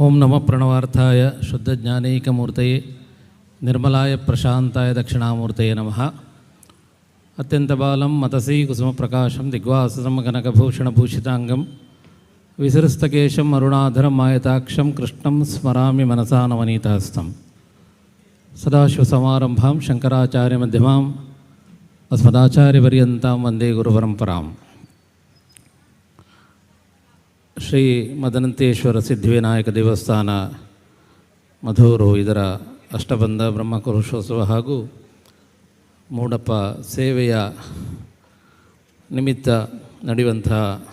ఓం నమ ప్రణవార్థాయ శుద్ధ జ్ఞానైకమూర్తయే నిర్మలాయ ప్రశాంతాయ దక్షిణామూర్తయే నమ. అత్యంతబాలం మతసీ కుసుమప్రకాశం దిగ్వాససం కనకభూషణభూషితాంగం విసరస్తకేశం అరుణాధరం మాయతాక్షం కృష్ణం స్మరామి మనసా నవనీతహస్తం సదాశివసమారంభాం శంకరాచార్యమధ్యమాం అస్మదాచార్యపర్యంతం వందే గురుపరంపరాం. ಶ್ರೀ ಮದನಂತೇಶ್ವರ ಸಿದ್ಧಿವಿನಾಯಕ ದೇವಸ್ಥಾನ, ಮಧೂರು, ಇದರ ಅಷ್ಟಬಂಧ ಬ್ರಹ್ಮಕುರುಷೋತ್ಸವ ಹಾಗೂ ಮೂಡಪ್ಪ ಸೇವೆಯ ನಿಮಿತ್ತ ನಡೆಯುವಂತಹ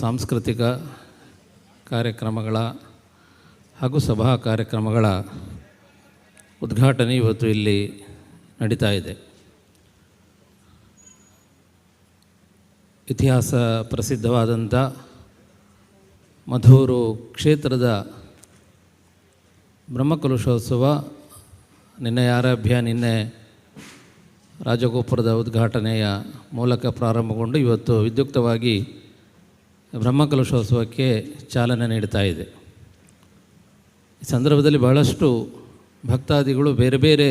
ಸಾಂಸ್ಕೃತಿಕ ಕಾರ್ಯಕ್ರಮಗಳ ಹಾಗೂ ಸಭಾ ಕಾರ್ಯಕ್ರಮಗಳ ಉದ್ಘಾಟನೆ ಇವತ್ತು ಇಲ್ಲಿ ನಡೀತಾ ಇದೆ. ಇತಿಹಾಸ ಪ್ರಸಿದ್ಧವಾದಂಥ ಮಧೂರು ಕ್ಷೇತ್ರದ ಬ್ರಹ್ಮಕಲುಷೋತ್ಸವ ನಿನ್ನೆ ಆರಭ್ಯ ನಿನ್ನೆ ರಾಜಗೋಪುರದ ಉದ್ಘಾಟನೆಯ ಮೂಲಕ ಪ್ರಾರಂಭಗೊಂಡು ಇವತ್ತು ವಿದ್ಯುಕ್ತವಾಗಿ ಬ್ರಹ್ಮಕಲುಷೋತ್ಸವಕ್ಕೆ ಚಾಲನೆ ನೀಡ್ತಾ ಇದೆ. ಈ ಸಂದರ್ಭದಲ್ಲಿ ಬಹಳಷ್ಟು ಭಕ್ತಾದಿಗಳು ಬೇರೆ ಬೇರೆ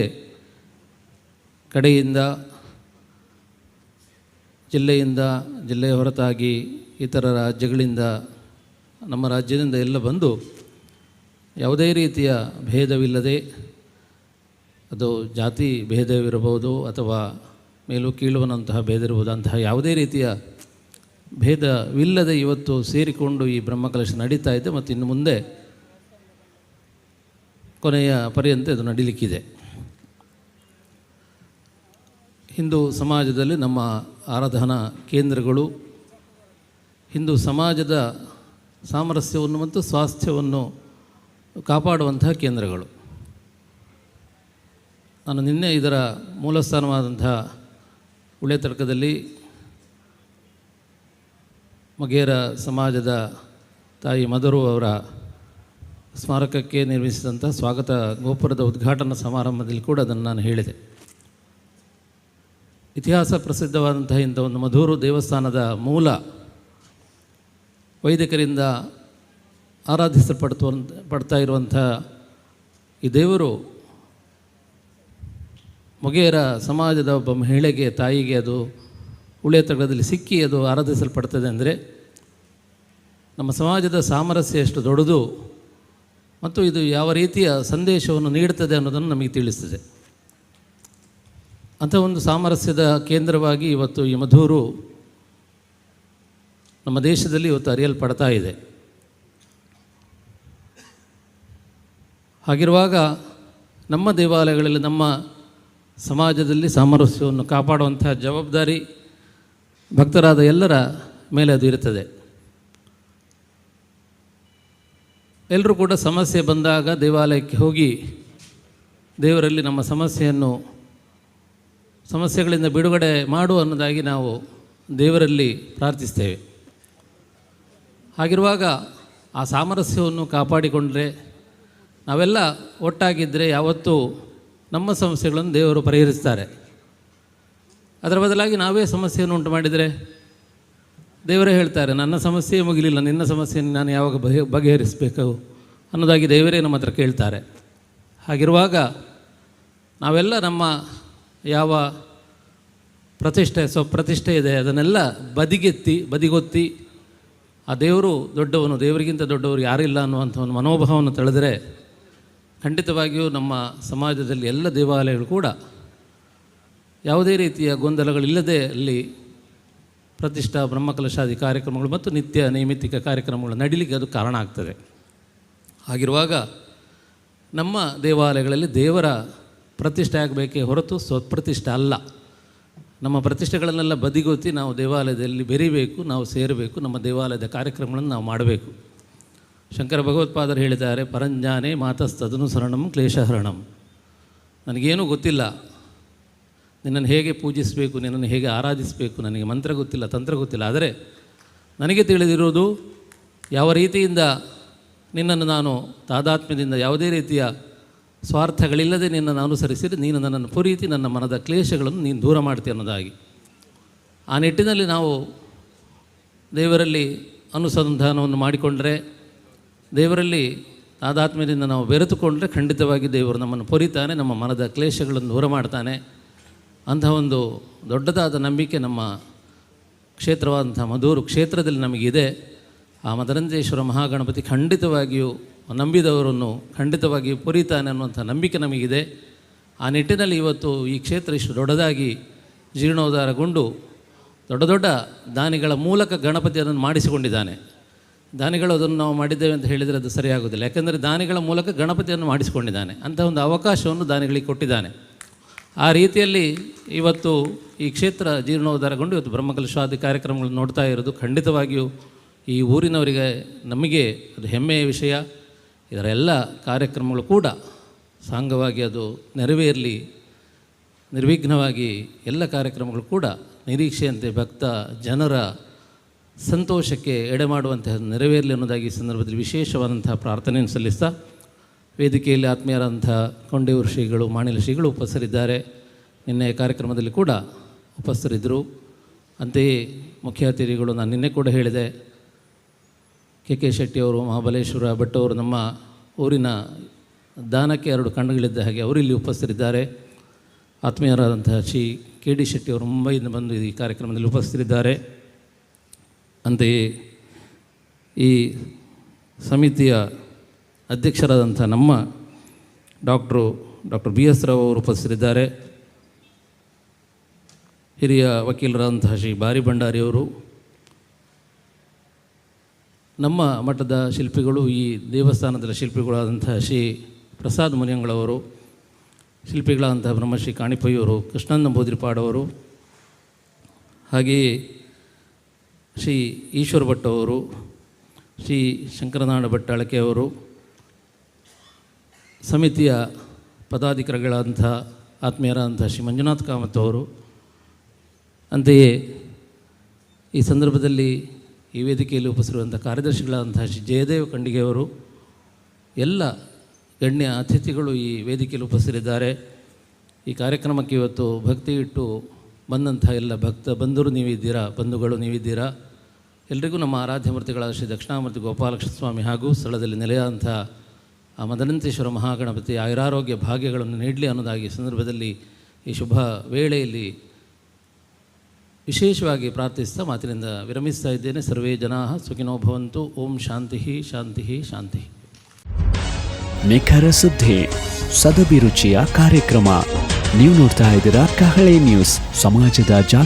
ಕಡೆಯಿಂದ, ಜಿಲ್ಲೆಯಿಂದ, ಜಿಲ್ಲೆಯ ಹೊರತಾಗಿ ಇತರ ರಾಜ್ಯಗಳಿಂದ ನಮ್ಮ ರಾಜ್ಯದಿಂದ ಎಲ್ಲ ಬಂದು ಯಾವುದೇ ರೀತಿಯ ಭೇದವಿಲ್ಲದೆ ಅದು ಜಾತಿ ಭೇದವಿರಬಹುದು ಅಥವಾ ಮೇಲು ಕೀಳುವನಂತಹ ಭೇದ ಇರಬಹುದು ಅಂತಹ ಯಾವುದೇ ರೀತಿಯ ಭೇದವಿಲ್ಲದೆ ಇವತ್ತು ಸೇರಿಕೊಂಡು ಈ ಬ್ರಹ್ಮಕಲಶ ನಡೀತಾ ಇದೆ ಮತ್ತು ಇನ್ನು ಮುಂದೆ ಕೊನೆಯ ಪರ್ಯಂತ ಅದು ನಡೀಲಿಕ್ಕಿದೆ. ಹಿಂದೂ ಸಮಾಜದಲ್ಲಿ ನಮ್ಮ ಆರಾಧನಾ ಕೇಂದ್ರಗಳು, ಹಿಂದೂ ಸಮಾಜದ ಸಾಮರಸ್ಯವನ್ನು ಮತ್ತು ಸ್ವಾಸ್ಥ್ಯವನ್ನು ಕಾಪಾಡುವಂತಹ ಕೇಂದ್ರಗಳು. ನಾನು ನಿನ್ನೆ ಇದರ ಮೂಲಸ್ಥಾನವಾದಂತಹ ಉಳೆತರ್ಕದಲ್ಲಿ ಮಗೇರ ಸಮಾಜದ ತಾಯಿ ಮಧುರು ಅವರ ಸ್ಮಾರಕಕ್ಕೆ ನಿರ್ಮಿಸಿದಂಥ ಸ್ವಾಗತ ಗೋಪುರದ ಉದ್ಘಾಟನಾ ಸಮಾರಂಭದಲ್ಲಿ ಕೂಡ ಅದನ್ನು ನಾನು ಹೇಳಿದೆ. ಇತಿಹಾಸ ಪ್ರಸಿದ್ಧವಾದಂತಹ ಇಂಥ ಒಂದು ಮಧೂರು ದೇವಸ್ಥಾನದ ಮೂಲ ವೈದಿಕರಿಂದ ಆರಾಧಿಸಲ್ಪಡ್ತು ಪಡ್ತಾ ಇರುವಂಥ ಈ ದೇವರು ಮೊಗೇರ ಸಮಾಜದ ಒಬ್ಬ ಮಹಿಳೆಗೆ, ತಾಯಿಗೆ ಅದು ಉಳಿಯ ತಗಡದಲ್ಲಿ ಸಿಕ್ಕಿ ಅದು ಆರಾಧಿಸಲ್ಪಡ್ತದೆ ಅಂದರೆ ನಮ್ಮ ಸಮಾಜದ ಸಾಮರಸ್ಯ ಎಷ್ಟು ದೊಡ್ಡದು ಮತ್ತು ಇದು ಯಾವ ರೀತಿಯ ಸಂದೇಶವನ್ನು ನೀಡುತ್ತದೆ ಅನ್ನೋದನ್ನು ನಮಗೆ ತಿಳಿಸ್ತದೆ. ಅಂಥ ಒಂದು ಸಾಮರಸ್ಯದ ಕೇಂದ್ರವಾಗಿ ಇವತ್ತು ಈ ಮಧೂರು ನಮ್ಮ ದೇಶದಲ್ಲಿ ಇವತ್ತು ಅರಿಯಲ್ಪಡ್ತಾ ಇದೆ. ಹಾಗಿರುವಾಗ ನಮ್ಮ ದೇವಾಲಯಗಳಲ್ಲಿ ನಮ್ಮ ಸಮಾಜದಲ್ಲಿ ಸಾಮರಸ್ಯವನ್ನು ಕಾಪಾಡುವಂತಹ ಜವಾಬ್ದಾರಿ ಭಕ್ತರಾದ ಎಲ್ಲರ ಮೇಲೆ ಅದು ಇರುತ್ತದೆ. ಎಲ್ಲರೂ ಕೂಡ ಸಮಸ್ಯೆ ಬಂದಾಗ ದೇವಾಲಯಕ್ಕೆ ಹೋಗಿ ದೇವರಲ್ಲಿ ನಮ್ಮ ಸಮಸ್ಯೆಯನ್ನು ಸಮಸ್ಯೆಗಳಿಂದ ಬಿಡುಗಡೆ ಮಾಡು ಅನ್ನೋದಾಗಿ ನಾವು ದೇವರಲ್ಲಿ ಪ್ರಾರ್ಥಿಸ್ತೇವೆ. ಹಾಗಿರುವಾಗ ಆ ಸಾಮರಸ್ಯವನ್ನು ಕಾಪಾಡಿಕೊಂಡ್ರೆ ನಾವೆಲ್ಲ ಒಟ್ಟಾಗಿದ್ದರೆ ಯಾವತ್ತೂ ನಮ್ಮ ಸಮಸ್ಯೆಗಳನ್ನು ದೇವರು ಪರಿಹರಿಸ್ತಾರೆ. ಅದರ ಬದಲಾಗಿ ನಾವೇ ಸಮಸ್ಯೆಯನ್ನು ಉಂಟು ಮಾಡಿದರೆ ದೇವರೇ ಹೇಳ್ತಾರೆ, ನನ್ನ ಸಮಸ್ಯೆ ಮುಗಿಲಿಲ್ಲ, ನಿನ್ನ ಸಮಸ್ಯೆಯನ್ನು ನಾನು ಯಾವಾಗ ಬಗೆ, ಬಗೆಹರಿಸಬೇಕು ಅನ್ನೋದಾಗಿ ದೇವರೇ ನಮ್ಮ ಹತ್ರ ಕೇಳ್ತಾರೆ. ಹಾಗಿರುವಾಗ ನಾವೆಲ್ಲ ನಮ್ಮ ಯಾವ ಪ್ರತಿಷ್ಠೆ, ಸ್ವಪ್ರತಿಷ್ಠೆ ಇದೆ ಅದನ್ನೆಲ್ಲ ಬದಿಗೆತ್ತಿ, ಬದಿಗೊತ್ತಿ ಆ ದೇವರು ದೊಡ್ಡವನು, ದೇವರಿಗಿಂತ ದೊಡ್ಡವರು ಯಾರಿಲ್ಲ ಅನ್ನುವಂಥ ಒಂದು ಮನೋಭಾವವನ್ನು ತಳೆದರೆ ಖಂಡಿತವಾಗಿಯೂ ನಮ್ಮ ಸಮಾಜದಲ್ಲಿ ಎಲ್ಲ ದೇವಾಲಯಗಳು ಕೂಡ ಯಾವುದೇ ರೀತಿಯ ಗೊಂದಲಗಳಿಲ್ಲದೆ ಅಲ್ಲಿ ಪ್ರತಿಷ್ಠಾ ಬ್ರಹ್ಮಕಲಶಾದಿ ಕಾರ್ಯಕ್ರಮಗಳು ಮತ್ತು ನಿತ್ಯ ನೈಮಿತ್ತಿಕ ಕಾರ್ಯಕ್ರಮಗಳು ನಡೀಲಿಕ್ಕೆ ಅದು ಕಾರಣ ಆಗ್ತದೆ. ಹಾಗಿರುವಾಗ ನಮ್ಮ ದೇವಾಲಯಗಳಲ್ಲಿ ದೇವರ ಪ್ರತಿಷ್ಠೆ ಆಗಬೇಕೇ ಹೊರತು ಸ್ವಪ್ರತಿಷ್ಠೆ ಅಲ್ಲ. ನಮ್ಮ ಪ್ರತಿಷ್ಠೆಗಳನ್ನೆಲ್ಲ ಬದಿಗೊತ್ತಿ ನಾವು ದೇವಾಲಯದಲ್ಲಿ ಬೆರಿಬೇಕು, ನಾವು ಸೇರಬೇಕು, ನಮ್ಮ ದೇವಾಲಯದ ಕಾರ್ಯಕ್ರಮಗಳನ್ನು ನಾವು ಮಾಡಬೇಕು. ಶಂಕರ ಭಗವತ್ಪಾದರು ಹೇಳಿದ್ದಾರೆ, ಪರಂಜಾನೆ ಮಾತಸ್ತದನುಸರಣಂ ಕ್ಲೇಶಹರಣಂ. ನನಗೇನೂ ಗೊತ್ತಿಲ್ಲ. ನಿನ್ನನ್ನು ಹೇಗೆ ಪೂಜಿಸಬೇಕು, ನಿನ್ನನ್ನು ಹೇಗೆ ಆರಾಧಿಸಬೇಕು, ನನಗೆ ಮಂತ್ರ ಗೊತ್ತಿಲ್ಲ, ತಂತ್ರ ಗೊತ್ತಿಲ್ಲ. ಆದರೆ ನನಗೆ ತಿಳಿದಿರುವುದು, ಯಾವ ರೀತಿಯಿಂದ ನಿನ್ನನ್ನು ನಾನು ತಾದಾತ್ಮ್ಯದಿಂದ ಯಾವುದೇ ರೀತಿಯ ಸ್ವಾರ್ಥಗಳಿಲ್ಲದೆ ನಿನ್ನನ್ನು ಅನುಸರಿಸಿದರೆ ನೀನು ನನ್ನನ್ನು ಪುರೀತಿ ನನ್ನ ಮನದ ಕ್ಲೇಶಗಳನ್ನು ನೀನು ದೂರ ಮಾಡ್ತೀಯ ಅನ್ನೋದಾಗಿ. ಆ ನಿಟ್ಟಿನಲ್ಲಿ ನಾವು ದೇವರಲ್ಲಿ ಅನುಸಂಧಾನವನ್ನು ಮಾಡಿಕೊಂಡರೆ, ದೇವರಲ್ಲಿ ತಾದಾತ್ಮ್ಯದಿಂದ ನಾವು ಬೆರೆತುಕೊಂಡ್ರೆ ಖಂಡಿತವಾಗಿ ದೇವರು ನಮ್ಮನ್ನು ಪೊರಿತಾನೆ, ನಮ್ಮ ಮನದ ಕ್ಲೇಶಗಳನ್ನು ದೂರ ಮಾಡ್ತಾನೆ. ಅಂತಹ ಒಂದು ದೊಡ್ಡದಾದ ನಂಬಿಕೆ ನಮ್ಮ ಕ್ಷೇತ್ರವಾದಂಥ ಮಧೂರು ಕ್ಷೇತ್ರದಲ್ಲಿ ನಮಗಿದೆ. ಆ ಮದರಂಜೇಶ್ವರ ಮಹಾಗಣಪತಿ ಖಂಡಿತವಾಗಿಯೂ ನಂಬಿದವರನ್ನು ಖಂಡಿತವಾಗಿಯೂ ಪುರಿತಾನೆ ಅನ್ನುವಂಥ ನಂಬಿಕೆ ನಮಗಿದೆ. ಆ ನಿಟ್ಟಿನಲ್ಲಿ ಇವತ್ತು ಈ ಕ್ಷೇತ್ರ ಇಷ್ಟು ದೊಡ್ಡದಾಗಿ ಜೀರ್ಣೋದ್ಧಾರಗೊಂಡು ದೊಡ್ಡ ದೊಡ್ಡ ದಾನಿಗಳ ಮೂಲಕ ಗಣಪತಿ ಅದನ್ನು ಮಾಡಿಸಿಕೊಂಡಿದ್ದಾನೆ. ದಾನಿಗಳು ಅದನ್ನು ನಾವು ಮಾಡಿದ್ದೇವೆ ಅಂತ ಹೇಳಿದರೆ ಅದು ಸರಿಯಾಗೋದಿಲ್ಲ ಯಾಕೆಂದರೆ ದಾನಿಗಳ ಮೂಲಕ ಗಣಪತಿಯನ್ನು ಮಾಡಿಸಿಕೊಂಡಿದ್ದಾನೆ. ಅಂಥ ಒಂದು ಅವಕಾಶವನ್ನು ದಾನಿಗಳಿಗೆ ಕೊಟ್ಟಿದ್ದಾನೆ. ಆ ರೀತಿಯಲ್ಲಿ ಇವತ್ತು ಈ ಕ್ಷೇತ್ರ ಜೀರ್ಣೋದ್ಧಾರಗೊಂಡು ಇವತ್ತು ಬ್ರಹ್ಮಕಲಶಾದಿ ಕಾರ್ಯಕ್ರಮಗಳನ್ನು ನೋಡ್ತಾ ಇರೋದು ಖಂಡಿತವಾಗಿಯೂ ಈ ಊರಿನವರಿಗೆ ನಮಗೆ ಅದು ಹೆಮ್ಮೆಯ ವಿಷಯ. ಇದರ ಎಲ್ಲ ಕಾರ್ಯಕ್ರಮಗಳು ಕೂಡ ಸಾಂಗವಾಗಿ ಅದು ನೆರವೇರಲಿ, ನಿರ್ವಿಘ್ನವಾಗಿ ಎಲ್ಲ ಕಾರ್ಯಕ್ರಮಗಳು ಕೂಡ ನಿರೀಕ್ಷೆಯಂತೆ ಭಕ್ತ ಜನರ ಸಂತೋಷಕ್ಕೆ ಎಡೆ ಮಾಡುವಂತಹ ನೆರವೇರಲಿ ಅನ್ನೋದಾಗಿ ಈ ಸಂದರ್ಭದಲ್ಲಿ ವಿಶೇಷವಾದಂತಹ ಪ್ರಾರ್ಥನೆಯನ್ನು ಸಲ್ಲಿಸ್ತಾ ವೇದಿಕೆಯಲ್ಲಿ ಆತ್ಮೀಯರಾದಂಥ ಕೊಂಡೇವರು ಶ್ರೀಗಳು, ಮಾಣಿಲ ಶ್ರೀಗಳು ಉಪಸ್ಥರಿದ್ದಾರೆ ನಿನ್ನೆ ಕಾರ್ಯಕ್ರಮದಲ್ಲಿ ಕೂಡ ಉಪಸ್ಥರಿದ್ದರು ಅಂತೆಯೇ ಮುಖ್ಯ ಅತಿಥಿಗಳು ನಾನು ನಿನ್ನೆ ಕೂಡ ಹೇಳಿದೆ. ಕೆ ಕೆ ಶೆಟ್ಟಿಯವರು ಮಹಾಬಲೇಶ್ವರ ಭಟ್ ಅವರು ನಮ್ಮ ಊರಿನ ದಾನಕ್ಕೆ ಎರಡು ಕಣ್ಣುಗಳಿದ್ದ ಹಾಗೆ ಅವರು ಇಲ್ಲಿ ಉಪಸ್ಥಿತರಿದ್ದಾರೆ ಆತ್ಮೀಯರಾದಂತಹ ಶ್ರೀ ಕೆ ಡಿ ಶೆಟ್ಟಿಯವರು ಮುಂಬೈಯಿಂದ ಬಂದು ಈ ಕಾರ್ಯಕ್ರಮದಲ್ಲಿ ಉಪಸ್ಥಿತರಿದ್ದಾರೆ ಅಂತೆಯೇ ಈ ಸಮಿತಿಯ ಅಧ್ಯಕ್ಷರಾದಂಥ ನಮ್ಮ doctor, doctor B S Rao ಅವರು ಉಪಸ್ಥಿತರಿದ್ದಾರೆ ಹಿರಿಯ ವಕೀಲರಾದಂತಹ ಶ್ರೀ ಬಾರಿ ಭಂಡಾರಿಯವರು ನಮ್ಮ ಮಠದ ಶಿಲ್ಪಿಗಳು, ಈ ದೇವಸ್ಥಾನದ ಶಿಲ್ಪಿಗಳಾದಂಥ ಶ್ರೀ ಪ್ರಸಾದ್ ಮುನಿಯಂಗಳವರು ಶಿಲ್ಪಿಗಳಾದಂತಹ ಬ್ರಹ್ಮಶ್ರೀ ಕಾಣಿಪಯ್ಯವರು ಕೃಷ್ಣಾನಂದ ಬೋದ್ರಿಪಾಡವರು ಹಾಗೆಯೇ ಶ್ರೀ ಈಶ್ವರ ಭಟ್ ಅವರು, ಶ್ರೀ ಶಂಕರನಾಡ ಭಟ್ ಅಳಕೆಯವರು ಸಮಿತಿಯ ಪದಾಧಿಕಾರಿಗಳಾದಂಥ ಆತ್ಮೀಯರಾದಂಥ ಶ್ರೀ ಮಂಜುನಾಥ್ ಕಾಮತ್ ಅವರು, ಅಂತೆಯೇ ಈ ಸಂದರ್ಭದಲ್ಲಿ ಈ ವೇದಿಕೆಯಲ್ಲಿ ಉಪಸಿರುವಂಥ ಕಾರ್ಯದರ್ಶಿಗಳಾದಂಥ ಶ್ರೀ ಜಯದೇವ್ ಖಂಡಿಗೆಯವರು ಎಲ್ಲ ಗಣ್ಯ ಅತಿಥಿಗಳು ಈ ವೇದಿಕೆಯಲ್ಲಿ ಉಪಸಿರಿದ್ದಾರೆ ಈ ಕಾರ್ಯಕ್ರಮಕ್ಕೆ ಇವತ್ತು ಭಕ್ತಿ ಇಟ್ಟು ಬಂದಂಥ ಎಲ್ಲ ಭಕ್ತ ಬಂಧುರು ನೀವಿದ್ದೀರಾ, ಬಂಧುಗಳು ನೀವಿದ್ದೀರಾ, ಎಲ್ರಿಗೂ ನಮ್ಮ ಆರಾಧ್ಯ ಮೂರ್ತಿಗಳಾದ ಶ್ರೀ ದಕ್ಷಿಣಾಮೂರ್ತಿ ಗೋಪಾಲಕೃಷ್ಣ ಸ್ವಾಮಿ ಹಾಗೂ ಸ್ಥಳದಲ್ಲಿ ನೆಲೆಯಾದಂಥ ಆ ಮದನಂತೇಶ್ವರ ಮಹಾಗಣಪತಿ ಆಯುರಾರೋಗ್ಯ ಭಾಗ್ಯಗಳನ್ನು ನೀಡಲಿ ಅನ್ನೋದಾಗಿ ಸಂದರ್ಭದಲ್ಲಿ ಈ ಶುಭ ವೇಳೆಯಲ್ಲಿ ವಿಶೇಷವಾಗಿ ಪ್ರಾರ್ಥಿಸ್ತಾ ಮಾತಿನಿಂದ ವಿರಮಿಸ್ತಾ ಇದ್ದೇನೆ. ಸರ್ವೇ ಜನಾ ಸುಖಿನೋ ಭವಂತು. ಓಂ ಶಾಂತಿ ಶಾಂತಿ ಶಾಂತಿ. ನಿಖರ ಸುದ್ದಿ, ಸದಭಿರುಚಿಯ ಕಾರ್ಯಕ್ರಮ. ನೀವು ನೋಡ್ತಾ ಇದ್ದೀರಾ ಕಹಳೆ ನ್ಯೂಸ್. ಸಮಾಜದ ಜಾ